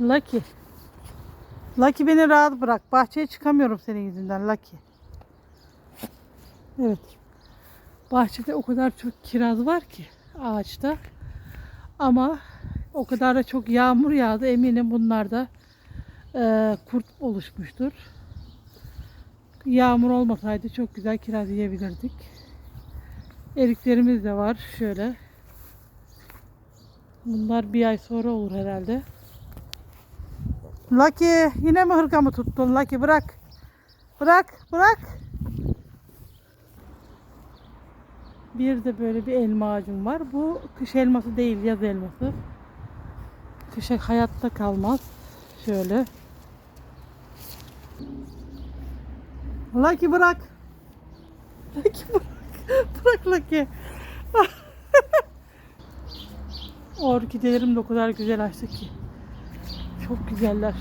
Lucky. Lucky beni rahat bırak. Bahçeye çıkamıyorum senin yüzünden Lucky. Evet. Bahçede o kadar çok kiraz var ki ağaçta. Ama o kadar da çok yağmur yağdı. Eminim bunlarda eee, kurt oluşmuştur. Yağmur olmasaydı çok güzel kiraz yiyebilirdik. Eriklerimiz de var şöyle. Bunlar bir ay sonra olur herhalde. Lucky yine mi hırkamı tuttun Lucky bırak. Bırak bırak. Bir de böyle bir elma ağacım var. Bu kış elması değil yaz elması. Kışa hayatta kalmaz. Şöyle. Lucky bırak. Lucky bırak. bırak Lucky. Orkidelerim de o kadar güzel açtı ki. Çok güzeller.